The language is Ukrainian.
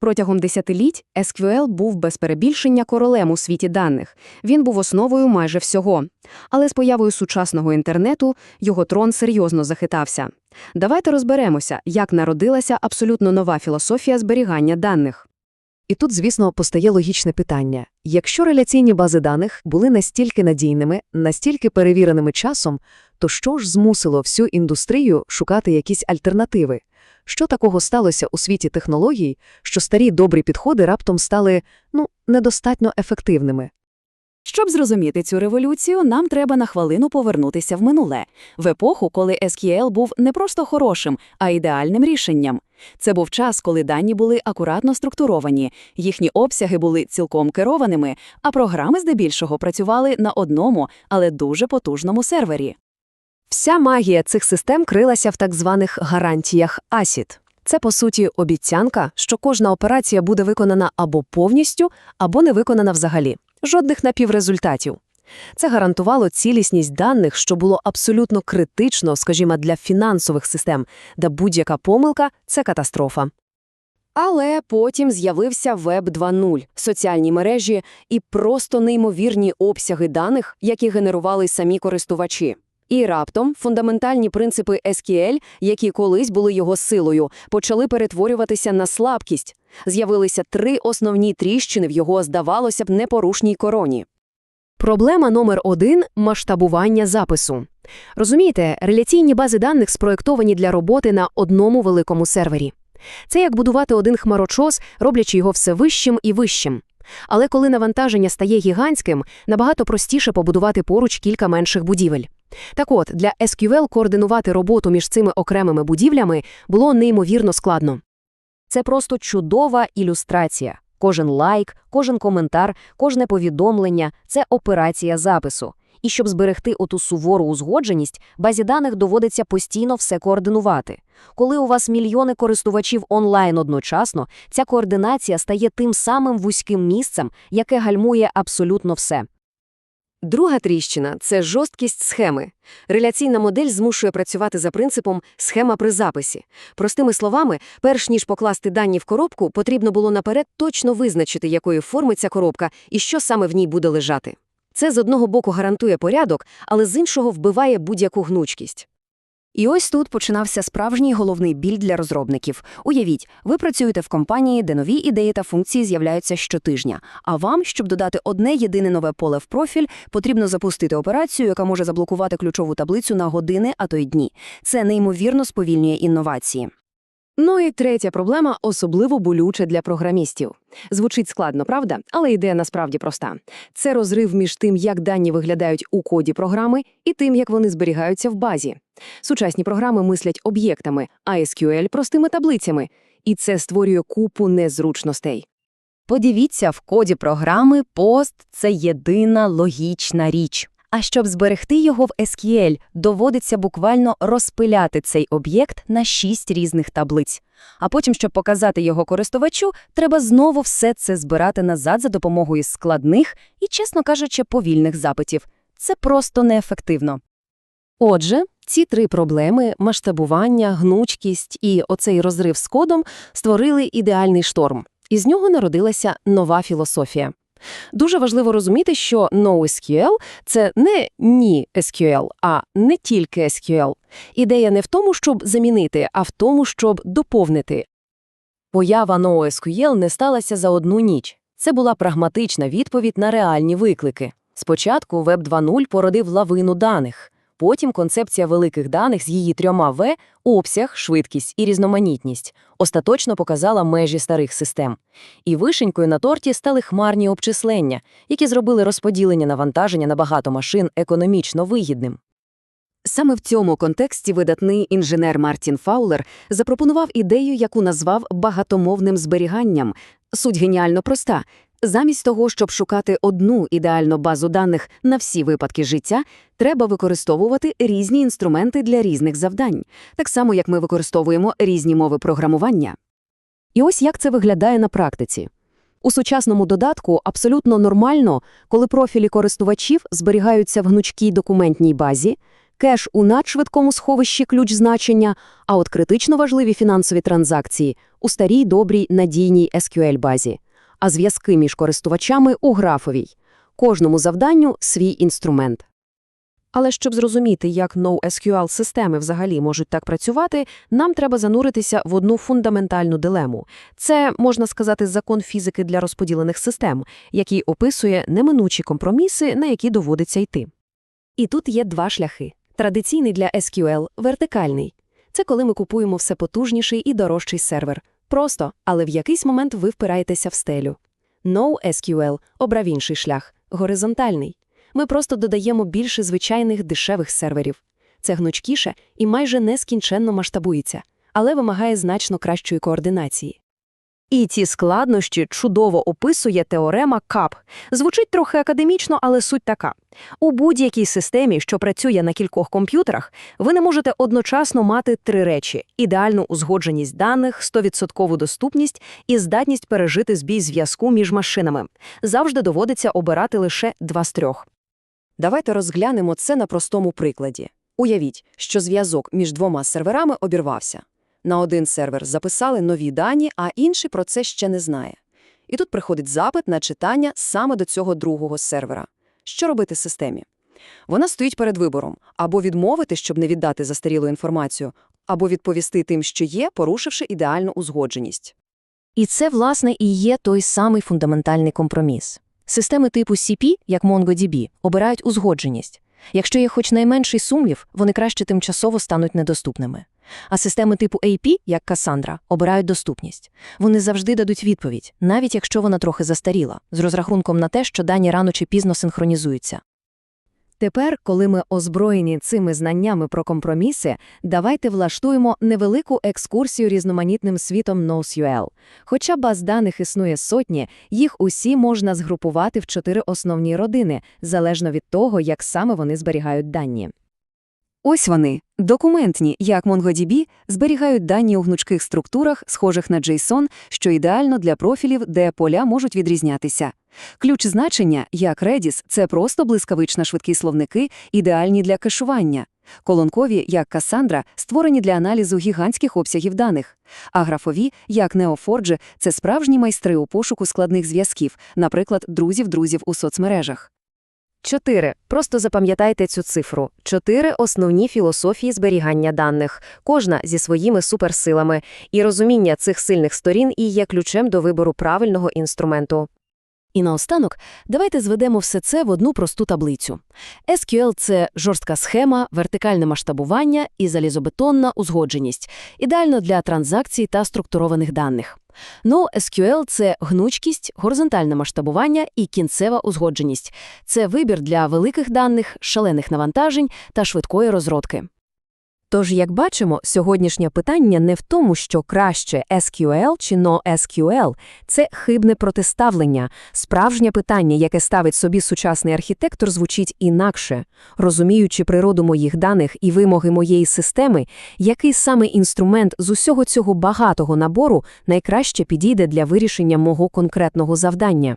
Протягом десятиліть SQL був без перебільшення королем у світі даних. Він був основою майже всього. Але з появою сучасного інтернету його трон серйозно захитався. Давайте розберемося, як народилася абсолютно нова філософія зберігання даних. І тут, звісно, постає логічне питання. Якщо реляційні бази даних були настільки надійними, настільки перевіреними часом, то що ж змусило всю індустрію шукати якісь альтернативи? Що такого сталося у світі технологій, що старі добрі підходи раптом стали, ну, недостатньо ефективними? Щоб зрозуміти цю революцію, нам треба на хвилину повернутися в минуле, в епоху, коли SQL був не просто хорошим, а ідеальним рішенням. Це був час, коли дані були акуратно структуровані, їхні обсяги були цілком керованими, а програми здебільшого працювали на одному, але дуже потужному сервері. Вся магія цих систем крилася в так званих гарантіях ACID. Це, по суті, обіцянка, що кожна операція буде виконана або повністю, або не виконана взагалі. Жодних напіврезультатів. Це гарантувало цілісність даних, що було абсолютно критично, скажімо, для фінансових систем, де будь-яка помилка – це катастрофа. Але потім з'явився Web 2.0, соціальні мережі і просто неймовірні обсяги даних, які генерували самі користувачі. І раптом фундаментальні принципи SQL, які колись були його силою, почали перетворюватися на слабкість. З'явилися три основні тріщини в його, здавалося б, непорушній короні. Проблема номер один – масштабування запису. Розумієте, реляційні бази даних спроєктовані для роботи на одному великому сервері. Це як будувати один хмарочос, роблячи його все вищим і вищим. Але коли навантаження стає гігантським, набагато простіше побудувати поруч кілька менших будівель. Так от, для SQL координувати роботу між цими окремими будівлями було неймовірно складно. Це просто чудова ілюстрація. Кожен лайк, кожен коментар, кожне повідомлення – це операція запису. І щоб зберегти оту сувору узгодженість, базі даних доводиться постійно все координувати. Коли у вас мільйони користувачів онлайн одночасно, ця координація стає тим самим вузьким місцем, яке гальмує абсолютно все. Друга тріщина – це жорсткість схеми. Реляційна модель змушує працювати за принципом «схема при записі». Простими словами, перш ніж покласти дані в коробку, потрібно було наперед точно визначити, якої форми ця коробка і що саме в ній буде лежати. Це з одного боку гарантує порядок, але з іншого вбиває будь-яку гнучкість. І ось тут починався справжній головний біль для розробників. Уявіть, ви працюєте в компанії, де нові ідеї та функції з'являються щотижня. А вам, щоб додати одне єдине нове поле в профіль, потрібно запустити операцію, яка може заблокувати ключову таблицю на години, а то й дні. Це неймовірно сповільнює інновації. Ну і третя проблема особливо болюча для програмістів. Звучить складно, правда? Але ідея насправді проста. Це розрив між тим, як дані виглядають у коді програми, і тим, як вони зберігаються в базі. Сучасні програми мислять об'єктами, а SQL – простими таблицями. І це створює купу незручностей. Подивіться, в коді програми пост – це єдина логічна річ. А щоб зберегти його в SQL, доводиться буквально розпиляти цей об'єкт на шість різних таблиць. А потім, щоб показати його користувачу, треба знову все це збирати назад за допомогою складних і, чесно кажучи, повільних запитів. Це просто неефективно. Отже, ці три проблеми – масштабування, гнучкість і оцей розрив з кодом – створили ідеальний шторм. Із нього народилася нова філософія. Дуже важливо розуміти, що NoSQL – це не ні SQL, а не тільки SQL. Ідея не в тому, щоб замінити, а в тому, щоб доповнити. Поява NoSQL не сталася за одну ніч. Це була прагматична відповідь на реальні виклики. Спочатку Web 2.0 породив лавину даних. Потім концепція великих даних з її трьома В – обсяг, швидкість і різноманітність – остаточно показала межі старих систем. І вишенькою на торті стали хмарні обчислення, які зробили розподілення навантаження на багато машин економічно вигідним. Саме в цьому контексті видатний інженер Мартін Фаулер запропонував ідею, яку назвав багатомовним зберіганням. Суть геніально проста. Замість того, щоб шукати одну ідеальну базу даних на всі випадки життя, треба використовувати різні інструменти для різних завдань, так само як ми використовуємо різні мови програмування. І ось як це виглядає на практиці. У сучасному додатку абсолютно нормально, коли профілі користувачів зберігаються в гнучкій документній базі, кеш у надшвидкому сховищі ключ значення, а от критично важливі фінансові транзакції у старій добрій надійній SQL-базі, а зв'язки між користувачами у графовій. Кожному завданню свій інструмент. Але щоб зрозуміти, як NoSQL-системи взагалі можуть так працювати, нам треба зануритися в одну фундаментальну дилему. Це, можна сказати, закон фізики для розподілених систем, який описує неминучі компроміси, на які доводиться йти. І тут є два шляхи. Традиційний для SQL – вертикальний. Це коли ми купуємо все потужніший і дорожчий сервер. Просто, але в якийсь момент ви впираєтеся в стелю. NoSQL – обрав інший шлях – горизонтальний. Ми просто додаємо більше звичайних дешевих серверів. Це гнучкіше і майже нескінченно масштабується, але вимагає значно кращої координації. І ці складнощі чудово описує теорема КАП. Звучить трохи академічно, але суть така. У будь-якій системі, що працює на кількох комп'ютерах, ви не можете одночасно мати три речі – ідеальну узгодженість даних, 100% доступність і здатність пережити збій зв'язку між машинами. Завжди доводиться обирати лише два з трьох. Давайте розглянемо це на простому прикладі. Уявіть, що зв'язок між двома серверами обірвався. На один сервер записали нові дані, а інший про це ще не знає. І тут приходить запит на читання саме до цього другого сервера. Що робити системі? Вона стоїть перед вибором – або відмовити, щоб не віддати застарілу інформацію, або відповісти тим, що є, порушивши ідеальну узгодженість. І це, власне, і є той самий фундаментальний компроміс. Системи типу CP, як MongoDB, обирають узгодженість. Якщо є хоч найменший сумнів, вони краще тимчасово стануть недоступними. А системи типу AP, як Cassandra, обирають доступність. Вони завжди дадуть відповідь, навіть якщо вона трохи застаріла, з розрахунком на те, що дані рано чи пізно синхронізуються. Тепер, коли ми озброєні цими знаннями про компроміси, давайте влаштуємо невелику екскурсію різноманітним світом NoSQL. Хоча баз даних існує сотні, їх усі можна згрупувати в чотири основні родини, залежно від того, як саме вони зберігають дані. Ось вони, документні, як MongoDB, зберігають дані у гнучких структурах, схожих на JSON, що ідеально для профілів, де поля можуть відрізнятися. Ключ значення, як Redis, це просто блискавично швидкі словники, ідеальні для кешування. Колонкові, як Cassandra, створені для аналізу гігантських обсягів даних. А графові, як Neo4j, це справжні майстри у пошуку складних зв'язків, наприклад, друзів-друзів у соцмережах. Чотири. Просто запам'ятайте цю цифру. Чотири основні філософії зберігання даних, кожна зі своїми суперсилами, і розуміння цих сильних сторін і є ключем до вибору правильного інструменту. І наостанок, давайте зведемо все це в одну просту таблицю. SQL – це жорстка схема, вертикальне масштабування і залізобетонна узгодженість, ідеально для транзакцій та структурованих даних. NoSQL – це гнучкість, горизонтальне масштабування і кінцева узгодженість. Це вибір для великих даних, шалених навантажень та швидкої розродки. Тож, як бачимо, сьогоднішнє питання не в тому, що краще SQL чи NoSQL – це хибне протиставлення. Справжнє питання, яке ставить собі сучасний архітектор, звучить інакше. Розуміючи природу моїх даних і вимоги моєї системи, який саме інструмент з усього цього багатого набору найкраще підійде для вирішення мого конкретного завдання.